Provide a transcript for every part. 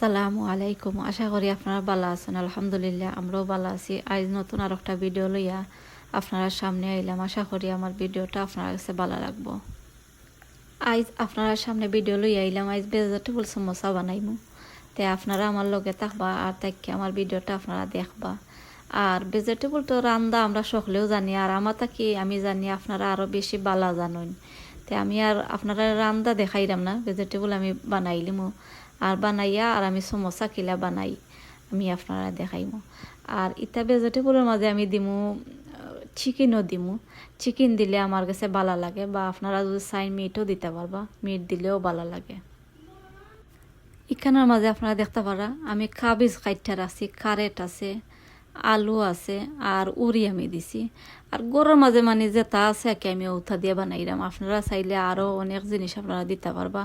আসসালামু আলাইকুম। আশা করি আপনারা ভালো আছেন। আলহামদুলিল্লাহ, আমরাও ভালো আছি। আজ নতুন আর একটা ভিডিও লইয়া আপনারা সামনে আইলাম। আশা করি আমার ভিডিওটা আপনার কাছে ভালো লাগবো। আজ আপনারা সামনে ভিডিও লইয়া আইলাম। আজ ভেজিটেবল সমোসা বানাইমু। তে আপনারা আমার লগে থাকবা আর তাকে আমার ভিডিওটা আপনারা দেখবা। আর ভেজিটেবল তো রান্দা আমরা সকলেও জানি। আর আমার তাকে আমি জানি আপনারা আরও বেশি বালা জানুন। তে আমি আর আপনারা রান্দা দেখাইলাম না। ভেজিটেবল আমি বানাইলিমু। আর বানাইয়া আর আমি সমোসা কিলা বানাই, আমি আপনারা দেখাইমু। আর ইটা ভেজিটেবলের মাঝে আমি দিমু, চিকেনও দিমু। চিকেন দিলে আমার কাছে ভালো লাগে বা আপনারা যদি চাই মিটও দিতে পারবা, মিট দিলেও ভালো লাগে। এখানের মাঝে আপনারা দেখতে পারা, আমি কাবিজ খাইটার আছি, কারেট আছে, আলু আছে, আর উড়ি আমি দিছি। আর গরুর মাঝে মানে যেটা আছে একে আমি উঠা দিয়ে বানাইলাম আপনারা চাইলে আরও অনেক জিনিস আপনারা দিতে পারবা।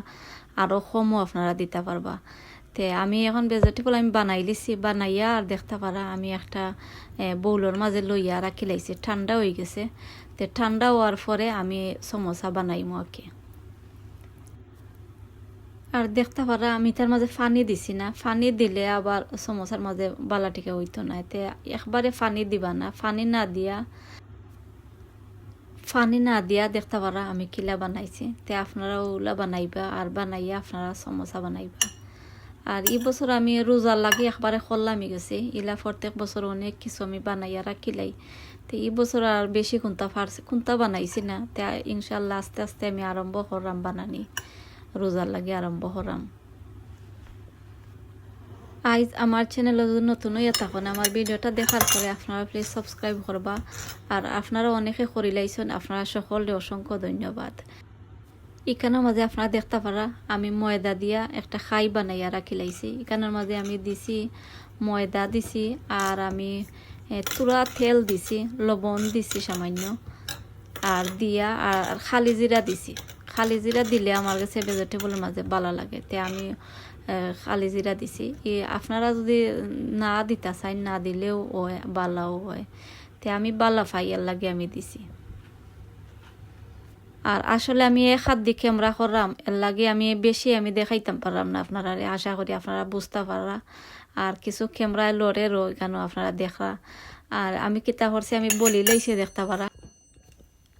আরও কমও আপনারা দিতে পারবা তে আমি এখন ভেজিটেবল আমি বানাই লিছি, বানাইয়া আর দেখতে পারা আমি একটা বৌলোর মাঝে লইয়া রাখি লাইছি। ঠান্ডা হয়ে গেছে। তে ঠান্ডা হওয়ার পরে আমি সমোসা বানাইমো কি আর দেখতে পারা আমি তার মাঝে ফানি দিছি না। ফানি দিলে আবার সমোসার মাঝে বালাটিকে হইতো না। এতে একবারে ফানি দিবা না। ফানি না দিয়া ফানি না দিয়া দেখতে পারা, আমি কিলা বানাইছি। তে আপনারা ওলা বানাইবা, আর বানাইয়া আপনারা সমোসা বানাইবা। আর এই বছর আমি রোজার লাগে একবারে খোল্লামি গেছি। ইলা প্রত্যেক বছর অনেক কিছু আমি বানাইয়া রাখিলাই। তো এই বছর আর বেশি কোনটা ফারছে কোনটা বানাইছি না। তে ইনশাল্লাহ আস্তে আস্তে আমি আরম্ভ করলাম বানানি। রোজার লাগে আরম্ভ করাম আইজ আমার চ্যানেল নতুন হইয়া থাকুন, আমার ভিডিওটা দেখার পরে আপনারা প্লিজ সাবস্ক্রাইব করবা। আর আপনারা অনেকে করিলাইছেন আপনারা সকলে অসংখ্য ধন্যবাদ। এখানের মাঝে আপনারা দেখতে পারা, আমি ময়দা দিয়া একটা খাই বানাইয়া রাখি লাইছি। এখানের মাঝে আমি দিছি ময়দা দিছি, আর আমি তুরা তেল দিছি, লবণ দিছি সামান্য, আর দিয়া, আর খালি জিরা দিছি। খালি জিরা দিলে আমার কাছে ভেজিটেবলের মাঝে ভালো লাগে। তে আমি খালি জিরা দিছি। আপনারা যদি না দিতা চাই, না দিলেও হয়, বালাও হয়। তে আমি বালা ফাইয়ার লাগে আমি দিছি। আর আসলে আমি এক হাত দিয়ে ক্যামেরা করলাম এর লাগে আমি বেশি আমি দেখাইতাম পারলাম না আপনারা আশা করি আপনারা বুঝতে পারা আর কিছু ক্যামেরায় লড়ে রো এখানেও আপনারা দেখা আর আমি কিতা করছি, আমি বলি লাইছি দেখতে পারা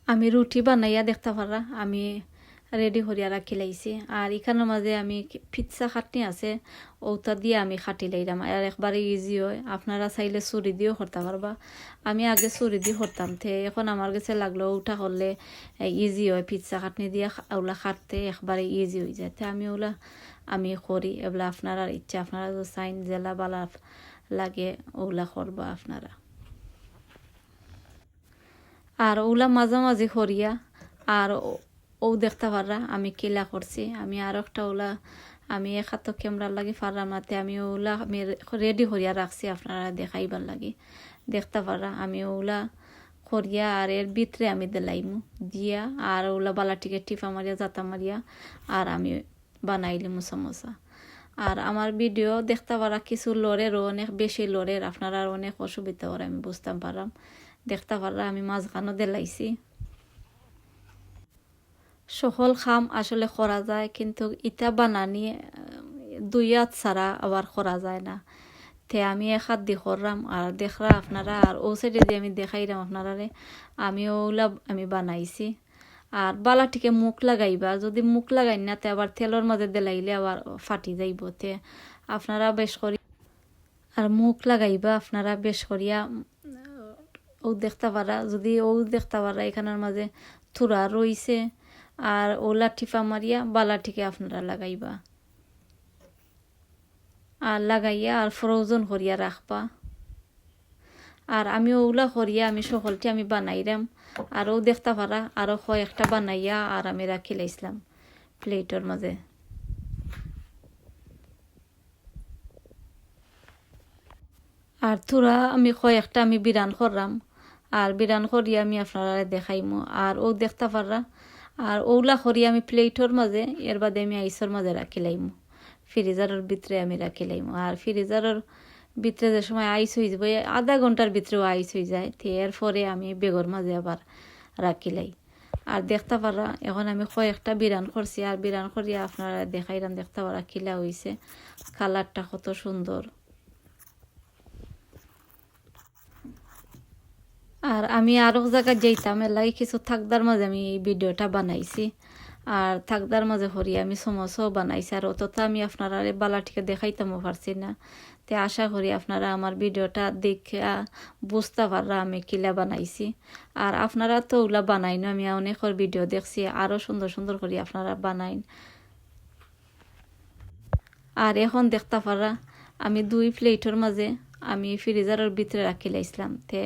আমি রুটি বানাইয়া দেখতে পারা আমি রেডি করিয়া রাখি লাইছি আর এখানের মাঝে আমি পিৎসা খাটনি আছে ওটা দিয়ে আমি খাটি লাইলাম আর একবারে ইজি হয়। আপনারা চাইলে চুরি দিয়েও করতে পারবা আমি আগে চুরি দিয়ে করতাম তে। এখন আমার কাছে লাগল ওটা করলে ইজি হয়। পিৎসা খাটনি দিয়ে ওগুলা খাটতে একবারে ইজি হয়ে যায়। তে আমি ওগুলা আমি করি এগুলা আপনারা ইচ্ছা। আপনারা যদি চাইন, জেলা বালা লাগে ওগুলা করবা আপনারা। আর ওগুলা মাঝামাঝি করিয়া আর ও দেখতে পাররা আমি কিলা করছি। আমি আর একটা ওলা, আমি এক হাত ক্যামেরার লাগে পারলাম নাতে আমি ওলা আমি রেডি করিয়া রাখছি আপনারা দেখাইবার লাগে। দেখতে পাররা আমি ওলা করিয়া আর এর ভিতরে আমি দিলাইমু। দিয়া আর ওলা বালাটিকে টিপা মারিয়া, জাতা মারিয়া, আর আমি বানাইলিমু সমোসা। আর আমার ভিডিও দেখতে পারা কিছু লড়েরও অনেক বেশি লড়ের আপনারা অনেক অসুবিধা করে আমি বুঝতে পারলাম। দেখতে পাররা আমি মাঝখানো দিলাইছি। সকল খাম আসলে করা যায়, কিন্তু ইটা বানানি দুই হাত ছাড়া আবার করা যায় না। তে আমি এক হাত দিয়ে করলাম আর দেখরা আপনারা, আর ও সাইডে দিয়ে আমি দেখাইলাম আপনারা আমি ওগুলা আমি বানাইছি। আর বালাটিকে মুখ লাগাইবা, যদি মুখ লাগাই না, তে আবার তেলের মাঝে দিলাইলে আবার ফাটি যাইব তে। আপনারা বেশ করি আর মুখ লাগাইবা আপনারা বেশ করিয়া ও দেখতে পারা, যদি ও দেখতে পারা, এখানের মাঝে থুরা রইছে। আর ওলা টিপা মারিয়া বালাটিকে আপনারা লাগাইবা। আর লাগাইয়া আর ফ্রোজন করিয়া রাখবা। আর আমি ওগুলা করিয়া আমি সকলটি আমি বানাইলাম আর ও দেখতে পারা আরও কয়েকটা বানাইয়া আর আমি রাখি লাইছিলাম প্লেটের মাঝে। আর থোড়া আমি কয়েকটা আমি বিরান করলাম আর বিরান করিয়া আমি আপনারা দেখাইমো। আর ও দেখতে পাররা আর ওগুলা করি আমি প্লেটর মাঝে, এর বাদে আমি আইসর মাঝে রাখি লাইমু। ফ্রিজারের ভিতরে আমি রাখি লাইমু। আর ফ্রিজারের ভিতরে যে সময় আইস হয়ে যাব আধা ঘণ্টার ভিতরেও আইস হয়ে যায়। তো এরপরে আমি বেগর মাঝে আবার রাখি লাই। আর দেখতে পারা, এখন আমি কয়েকটা বিরান করছি। আর বিরান করিয়া আপনারা দেখাইলাম দেখতে পারা কিলা হইছে। কালারটা কত সুন্দর। আর আমি আরও জায়গায় যাইতাম এলাই কিছু থাকদার মাঝে আমি এই ভিডিওটা বানাইছি। আর থাকদার মাঝে হরি আমি সমোসাও বানাইছি, আর অতটা আমি আপনারা বালাটিকে দেখাইতামও পারছি না। তে আশা করি আপনারা আমার ভিডিওটা দেখে বুঝতে পাররা আমি কিলা বানাইছি। আর আপনারা তো ওগুলা বানাইন, আমি অনেকের ভিডিও দেখছি আরও সুন্দর সুন্দর করে আপনারা বানাইন। আর এখন দেখতে পারা আমি দুই প্লেটের মাঝে আমি ফ্রিজারের ভিতরে রাখি লাইছিলাম তে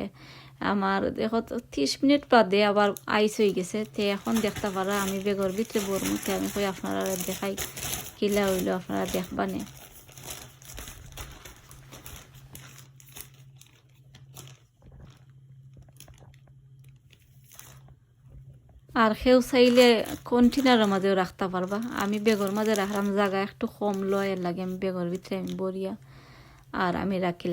আমার দেখো ত্রিশ মিনিট বাদে আবার আইস হয়ে গেছে। তে এখন দেখতে পারা, আমি বেগর ভিতরে বোর মুখে, আমি কই আপনারা দেখাই কিলা হইল, আপনারা দেখবানে আর সেও চাইলে কন্টেনারের মাঝেও রাখতে পারবা। আমি বেগর মাঝে রাখলাম, জায়গা একটু কম লয় লাগে, আমি বেগর ভিতরে আমি বরিয়া, আর আমি রাখি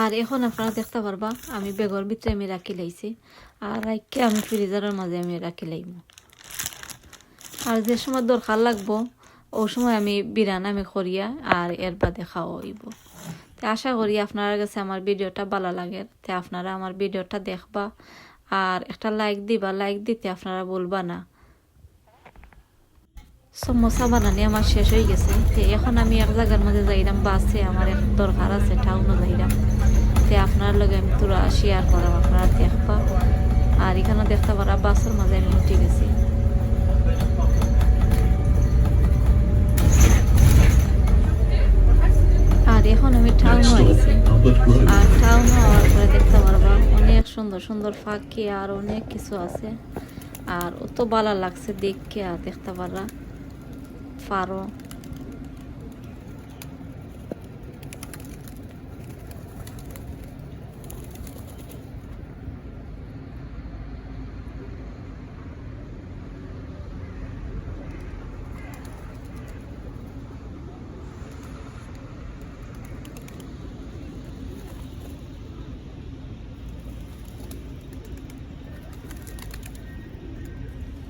আর এখন আপনারা দেখতে পারবা, আমি বেগর ভিতরে আমি রাখি লাইছি। আর রাখকে আমি ফ্রিজারের মাঝে আমি রাখি লাইব আর যে সময় দরকার লাগবো ওই সময় আমি বিরান আমি করিয়া আর এর বাদে খাওয়া হইব। তো আশা করি আপনার কাছে আমার ভিডিওটা ভালো লাগে। তো আপনারা আমার ভিডিওটা দেখবা আর একটা লাইক দিবা। লাইক দিতে আপনারা বলবা না। সমোসা বানানি আমার শেষ হয়ে গেছে। তো এখন আমি এক জায়গার মধ্যে যাইলাম বাসে আমার এক দরকার আছে টাউনও যাইলাম তে আপনার লগে আমি তোরা শেয়ার করাম আপনারা দেখবা। আর এখানে দেখতে পারা বাসের মাঝে আমি উঠে গেছি। আর এখন আমি টাউন আইছি আর টাউন হওয়ার পরে দেখতে পারবা অনেক সুন্দর সুন্দর ফাঁকি আর অনেক কিছু আছে। আর অত ভালো লাগছে দেখকে আর দেখতে পারা। ফারো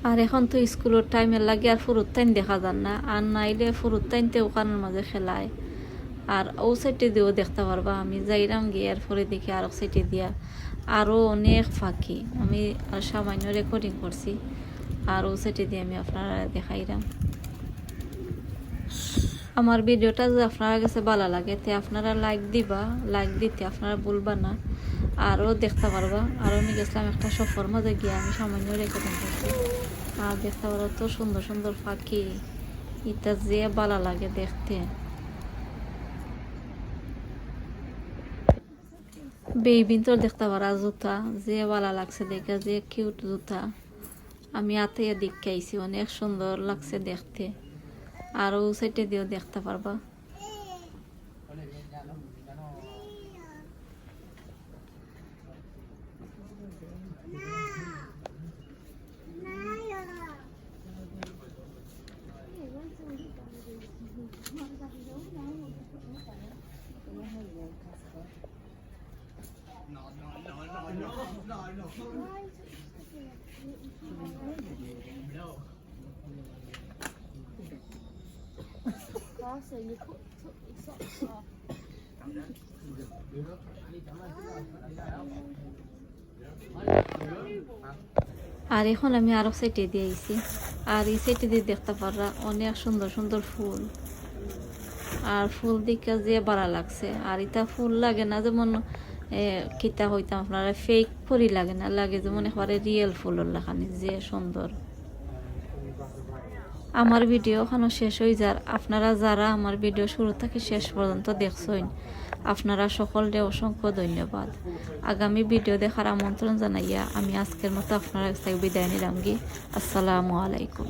আর এখন তো স্কুলের টাইমের লাগে আর ফুরুত টাইম দেখা যান না। আর নাইলে ফুরুত টাইমতে ওখানের মাঝে খেলায়। আর ও সাইডে দিয়েও দেখতে পারবা, আমি যাইরাম গিয়ে আর পরে দেখি আর সাইডে দিয়া। আরও অনেক ফাঁকি, আমি আর সামান্য রেকর্ডিং করছি। আর ও সাইডে দিয়ে আমি আপনারা দেখাইলাম আমার ভিডিওটা যদি আপনার কাছে ভালো লাগে, তে আপনারা লাইক দিবা লাইক দিতে আপনারা বলবা না। আরও দেখতে পারবা। আর আমি গেছিলাম একটা সফর মধ্যে গিয়ে আমি সামান্য রেকর্ডিং করছি আর দেখতে পারো তো সুন্দর সুন্দর পাখি। এটা যে ভালো লাগে দেখতে। বেবিন তো দেখতে পারা, জুতা যে ভালো লাগছে দেখে, যে কিউট জুতা। আমি হাতে দেখে আইছি, অনেক সুন্দর লাগছে দেখতে। আর ও সাইডে দিয়েও দেখতে পারবা। আর এখন আমি আরও সাইটে দিয়ে আর এই সাইটে দিয়ে দেখতে পাররা অনেক সুন্দর সুন্দর ফুল। আর ফুল দিকে যে ভালো লাগছে। আর এটা ফুল লাগে না যেমন কিতা হইতাম আপনারা ফেক ফুলই লাগে না। লাগে যেমন একেবারে রিয়েল ফুলের লাগানি, যে সুন্দর। আমার ভিডিও এখনও শেষ হয়ে যার। আপনারা যারা আমার ভিডিও শুরু থেকে শেষ পর্যন্ত দেখছেন, আপনারা সকলকে অসংখ্য ধন্যবাদ। আগামী ভিডিও দেখার আমন্ত্রণ জানাইয়া আমি আজকের মতো আপনারা বিদায় নিলাম গি। আসসালামু আলাইকুম।